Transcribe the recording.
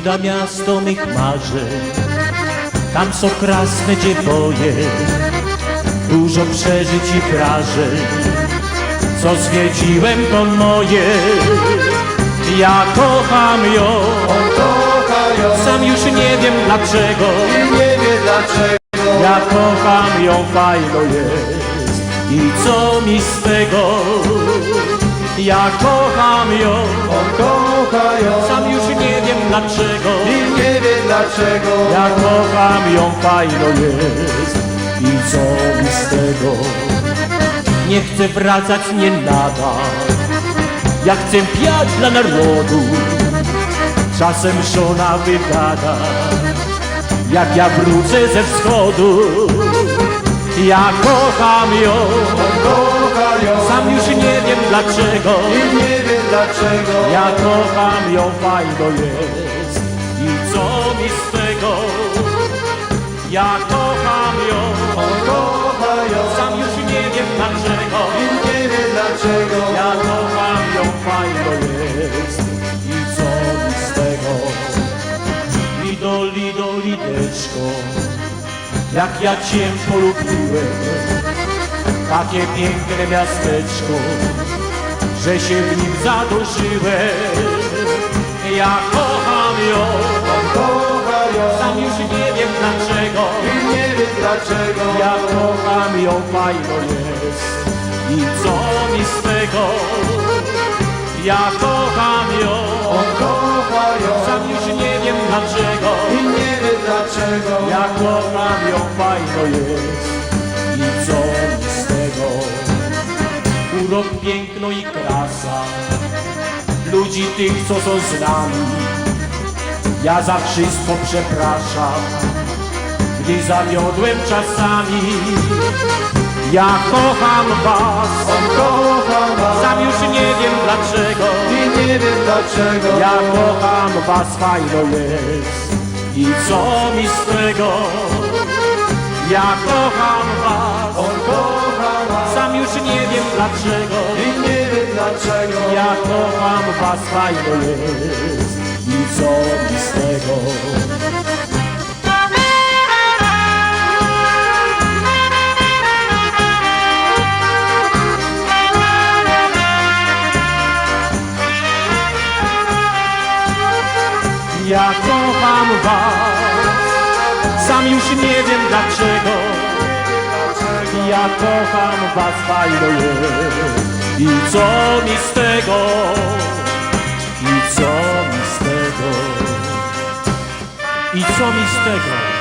Frida miasto mych marzeń. Tam są krasne dziewoje Dużo przeżyć i wrażeń. Co zwiedziłem to moje. Ja kocham ją. Kocha ją Sam już nie wiem dlaczego i nie wie dlaczego. Ja kocham ją, fajno jest. I co mi z tego Ja kocham ją. On kocha ją. Sam już nie wiem dlaczego. I nie wie dlaczego. Ja kocham ją, fajno jest. I co mi z tego? Nie chcę wracać, nie nada Ja chcę piać dla narodu. Czasem żona wygada. Jak ja wrócę ze wschodu Ja kocham ją. On kocha ją. Sam już nie wiem dlaczego. I nie wie dlaczego. Ja kocham ją, fajno jest. I co mi z tego? Ja kocham ją Jak ja cię polubiłem Takie piękne miasteczko Że się w nim zaduszyłem. Ja kocham ją. On kocha ją. Sam już nie wiem dlaczego. I nie wie dlaczego. Ja kocham ją, fajno jest. I co mi z tego? Ja kocham ją. On kocha ją. Sam już nie wiem dlaczego dlaczego Ja kocham ją, fajno jest. I co mi z tego? Urok, piękno i krasa Ludzi tych, co są z nami. Ja za wszystko przepraszam Gdy zawiodłem czasami. Ja kocham was On kocha was. Sam już nie wiem dlaczego. I nie wie dlaczego. Ja kocham was, fajno jest I co mi z tego? Ja kocham was. On kocha was. Sam już nie wiem dlaczego. I nie wie dlaczego. Ja kocham was, fajno jest. I co mi z tego Ja kocham was. Sam już nie wiem dlaczego. Ja kocham was, fajno jest. I co mi z tego? I co mi z tego? I co mi z tego